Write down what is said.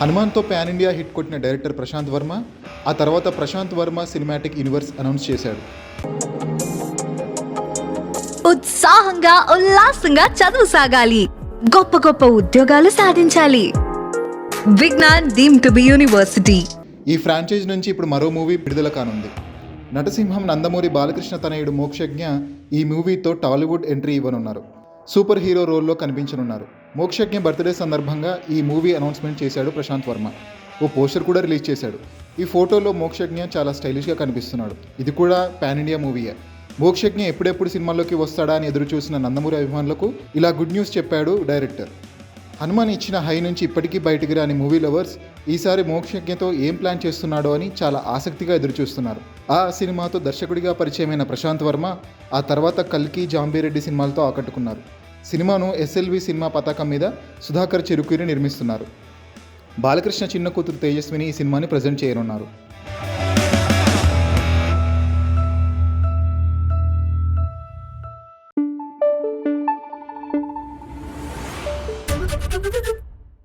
హనుమాన్తో pan India hit కొట్టిన director Prashanth Varma ఆ తర్వాత Prashanth Varma cinematic universe announce చేశాడు. ఉత్సాహంగా ఉల్లాసంగా చదువు సాగాలి. గొప్ప గొప్ప ఉద్యోగాలు సాధించాలి. Vignan deemed to be university. ఈ ఫ్రాంచైజ్ నుంచి ఇప్పుడు మరో మూవీ విడుదల కానుంది. నటసింహం నందమూరి బాలకృష్ణ తనయుడు మోక్షజ్ఞ ఈ మూవీతో టాలీవుడ్ ఎంట్రీ ఇవ్వనున్నారు. సూపర్ హీరో రోల్లో కనిపించనున్నారు. మోక్షజ్ఞ బర్త్డే సందర్భంగా ఈ మూవీ అనౌన్స్మెంట్ చేశాడు ప్రశాంత్ వర్మ. ఓ పోస్టర్ కూడా రిలీజ్ చేశాడు. ఈ ఫోటోలో మోక్షజ్ఞ చాలా స్టైలిష్గా కనిపిస్తున్నాడు. ఇది కూడా పాన్ ఇండియా మూవీయే. మోక్షజ్ఞ ఎప్పుడెప్పుడు సినిమాల్లోకి వస్తాడా అని ఎదురు చూసిన నందమూరి అభిమానులకు ఇలా గుడ్ న్యూస్ చెప్పాడు డైరెక్టర్. హనుమాన్ ఇచ్చిన హై నుంచి ఇప్పటికీ బయటికి రాని మూవీ లవర్స్ ఈసారి మోక్షజ్ఞతో ఏం ప్లాన్ చేస్తున్నాడో అని చాలా ఆసక్తిగా ఎదురుచూస్తున్నారు ఆ సినిమాతో దర్శకుడిగా పరిచయమైన ప్రశాంత్ వర్మ ఆ తర్వాత కల్కి జాంబీరెడ్డి సినిమాలతో ఆకట్టుకున్నారు. సినిమాను ఎస్ఎల్వి సినిమా పతాకం మీద సుధాకర్ చెరుకూరి నిర్మిస్తున్నారు బాలకృష్ణ చిన్న కూతురు తేజస్విని ఈ సినిమాని ప్రజెంట్ చేయనున్నారు